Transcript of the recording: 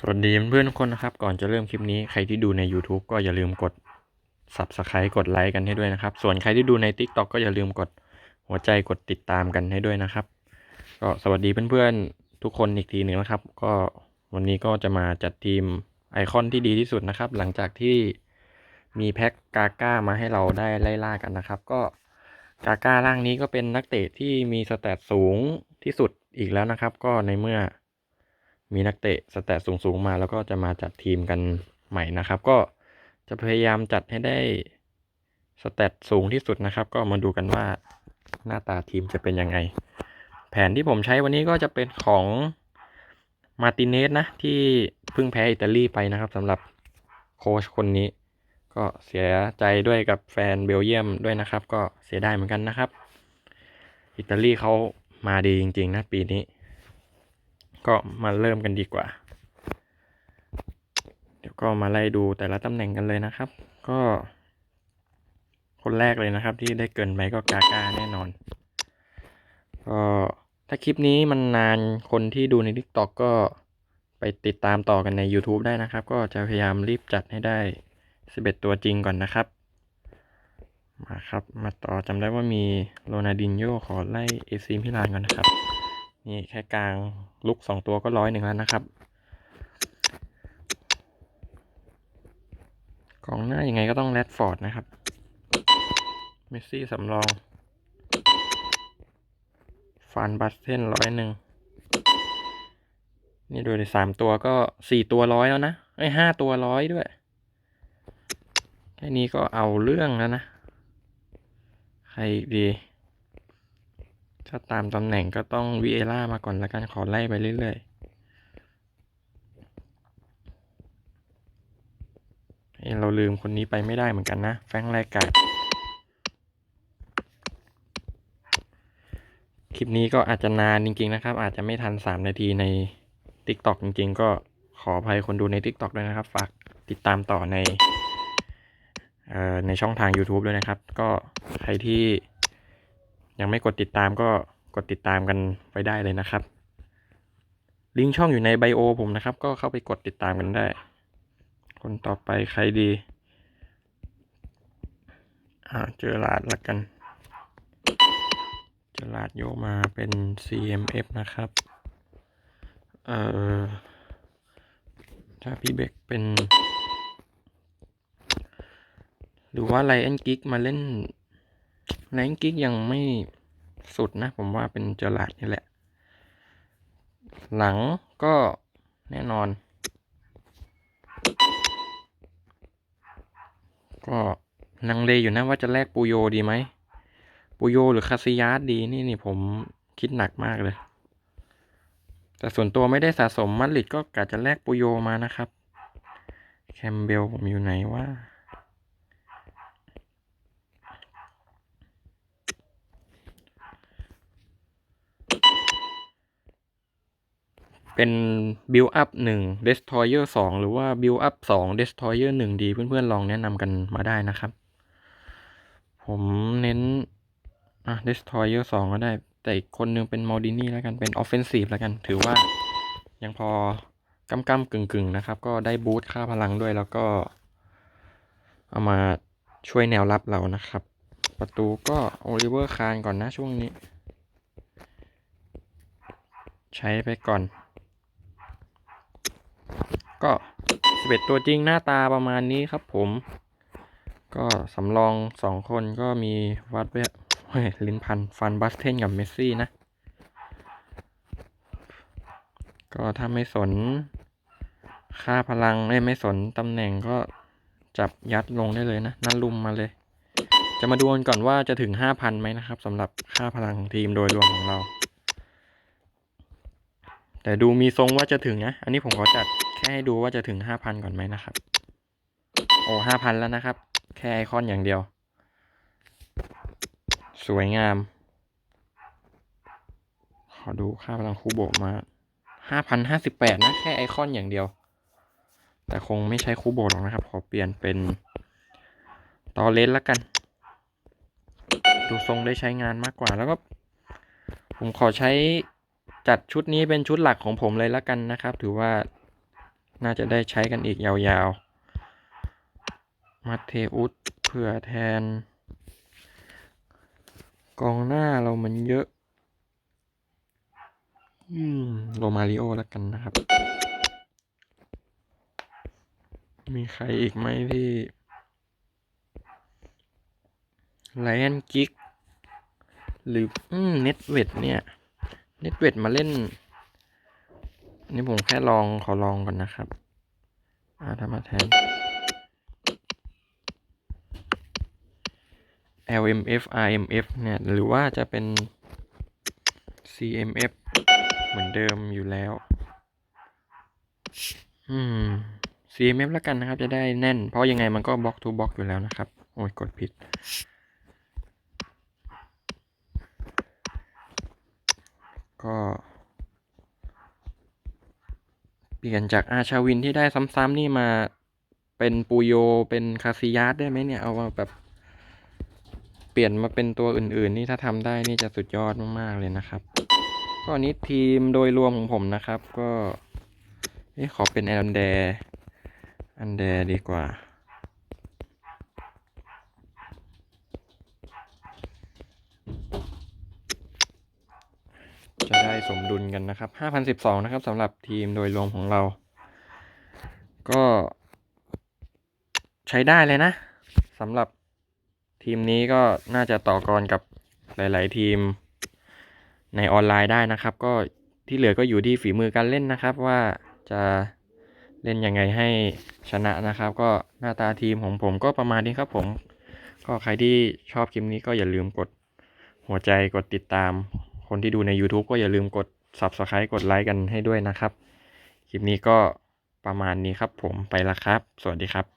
สวัสดีเพื่อนทุกคนนะครับ ก่อนจะเริ่มคลิปนี้ใครที่ดูใน YouTube ก็อย่าลืมกด Subscribe กดไลค์กันให้ด้วยนะครับ ส่วนใครที่ดูใน TikTok ก็อย่าลืมกดหัวใจกดติดตามกันให้ด้วยนะครับ ก็สวัสดีเพื่อนๆทุกคนอีกทีหนึ่งนะครับ ก็วันนี้ก็จะมาจัดทีมไอคอนที่ดีที่สุดนะครับ หลังจากที่มีแพ็คกาก้ามาให้เราได้ไล่ล่ากันนะครับ ก็กาก้าร่างนี้ก็เป็นนักเตะที่มีสแตทสูงที่สุดอีกแล้วนะครับ ก็ในเมื่อ มีนักเตะสแตทสูงๆมาแล้วก็จะมาจัดทีมกันใหม่นะครับ ก็จะพยายามจัดให้ได้สแตทสูงที่สุดนะครับ ก็มาดูกันว่าหน้าตาทีมจะเป็นยังไง แผนที่ผมใช้วันนี้ก็จะเป็นของมาร์ติเนสนะ ที่เพิ่งแพ้อิตาลีไปนะครับสำหรับโค้ชคนนี้ ก็เสียใจด้วยกับแฟนเบลเยียมด้วยนะครับ ก็เสียดายเหมือนกันนะครับ อิตาลีเขามาดีจริงๆนะปีนี้ ก็มาเริ่มกันดีกว่า เดี๋ยวก็มาไล่ดูแต่ละตำแหน่งกันเลยนะครับ ก็ คนแรกเลยนะครับ ที่ได้เกินไปก็กากาแน่นอน ก็ถ้าคลิปนี้มันนานคนที่ดูใน TikTok ก็ไปติดตามต่อกันใน YouTube ได้นะครับ ก็จะพยายามรีบจัดให้ได้ 11 ตัวจริงก่อนนะครับ มาครับ มาต่อจำได้ว่ามีโรนัลดินโญ่ขอไล่เอซีมิลานก่อนนะครับ นี่แค่กลางลุกสองตัวก็ร้อยหนึ่งแล้วนะครับกองหน้ายังไงก็ต้องแรดฟอร์ดนะครับ เมสซี่สำรอง ฟานบัสเทนร้อยหนึ่ง นี่ดูดิสามตัวก็สี่ตัวร้อยแล้วนะไอ้ห้าตัวร้อยด้วย แค่นี้ก็เอาเรื่องแล้วนะ ใครอีกดี ถ้าตามตำแหน่งก็ต้องวิเอล่ามาก่อนแล้วกันขอไล่ไปเรื่อยๆเอ้เราลืมคนนี้ไปไม่ได้เหมือนกันนะ แฟงค์ไรกาดคลิปนี้ก็อาจจะนานจริง ๆ นะครับ อาจจะไม่ทัน 3 นาทีใน TikTok จริง ๆ ก็ขออภัยคนดูใน TikTok ด้วยนะครับ ฝากติดตามต่อในออในช่องทาง YouTube ด้วยนะครับ ก็ใครที่ ยังไม่กดติดตามก็กดติดตามกันไว้ได้เลยนะครับ ลิงก์ช่องอยู่ในไบโอผมนะครับ ก็เข้าไปกดติดตามกันได้ คนต่อไปใครดี อ่าเจอลาดละกัน เจอลาดโยกมาเป็น CMF นะครับ เอ่อ ถ้าพี่เบกเป็น หรือว่าไลแอนกิกมาเล่น แอนกิกยังไม่สุดนะ ผมว่าเป็นเจอลาดนี่แหละ หลังก็แน่นอน ก็ลังเลอยู่นะว่าจะแลกปูโยดีไหม ปูโยหรือคาซิยาสดีนี่นี่ผมคิดหนักมากเลย แต่ส่วนตัวไม่ได้สะสมมัดลิดก็กะจะแลกปูโยมานะครับ แคมเบลผมอยู่ไหนว่า เป็นบิลอัพหนึ่ง destroyer สองหรือว่าบิลอัพสอง destroyer หนึ่งดีเพื่อนๆ ลองแนะนำกันมาได้นะครับ ผมเน้นอะ destroyer สองก็ได้ แต่อีกคนนึงเป็นมอดินี่แล้วกันเป็น offensive แล้วกัน ถือว่ายังพอกำกำกึ่งกึ่งๆนะครับ ก็ได้บูสต์ค่าพลังด้วยแล้วก็ เอามาช่วยแนวรับเรานะครับ ประตูก็โอลิเวอร์คานก่อนนะช่วงนี้ ใช้ไปก่อน ก็11ตัวจริงหน้าตาประมาณนี้ครับผม ก็สำรองสองคนก็มีวัดเวเฮ้ยลินพันฟันบัสเทนกับเมสซี่นะ ก็ถ้าไม่สนค่าพลังไม่ไม่สนตำแหน่งก็จับยัดลงได้เลยนะนั่นลุมมาเลย จะมาดูกันก่อนว่าจะถึง5,000ไหมนะครับสำหรับค่าพลังทีมโดยรวมของเรา แต่ดูมีทรงว่าจะถึงนะ อันนี้ผมขอจัด ให้ดูว่าจะถึง5,000ก่อนไหมนะครับ โอ้5,000แล้วนะครับ แค่ไอคอนอย่างเดียว สวยงาม ขอดูค่าพลังคูโบะมา5,058นห้าสิบแปดนะ แค่ไอคอนอย่างเดียว แต่คงไม่ใช้คูโบะหรอกนะครับ ขอเปลี่ยนเป็นตอเลสแล้วกัน ดูทรงได้ใช้งานมากกว่าแล้วก็ ผมขอใช้จัดชุดนี้เป็นชุดหลักของผมเลยแล้วกันนะครับ ถือว่า น่าจะได้ใช้กันอีกยาวๆ มาเทอุสเผื่อแทน กองหน้าเรามันเยอะ อืม โรมาริโอแล้วกันนะครับ มีใครอีกไหมที่ไล o อนกิกหรืออืมเน็ตเวดเนี่ย เน็ตเวดมาเล่น นี่ผมแค่ลองขอลองก่อนนะครับอ่าถ้ามาแทน LMF RMF เนี่ย หรือว่าจะเป็น CMF เหมือนเดิมอยู่แล้ว อืม CMF แล้วกันนะครับ จะได้แน่น เพราะยังไงมันก็บล็อกทูบล็อกอยู่แล้วนะครับ โอ้ย กดผิด ก็ ลี่ยนจากอาชาวินที่ได้ซ้ำๆนี่มาเป็นปูโยเป็นคาซิยาสได้ไหมเนี่ย เอามาแบบเปลี่ยนมาเป็นตัวอื่นๆ นี่ถ้าทำได้นี่จะสุดยอดมากๆเลยนะครับก็นี้ทีมโดยรวมของผมนะครับ ก็ขอเป็นแอนเดอันเดรดีกว่า จะได้สมดุลกันนะครับ 5,012 นะครับสำหรับทีมโดยรวมของเรา ก็ใช้ได้เลยนะสำหรับทีมนี้ก็น่าจะต่อกรกับหลาย ๆ ทีมในออนไลน์ได้นะครับ ก็ที่เหลือก็อยู่ที่ฝีมือการเล่นนะครับ ว่าจะเล่นยังไงให้ชนะนะครับ ก็หน้าตาทีมของผมก็ประมาณนี้ครับผม ก็ใครที่ชอบคลิปนี้ก็อย่าลืมกดหัวใจกดติดตาม คนที่ดูใน YouTube ก็อย่าลืมกด Subscribe กดไลค์กันให้ด้วยนะครับ คลิปนี้ก็ประมาณนี้ครับผมไปละครับ สวัสดีครับ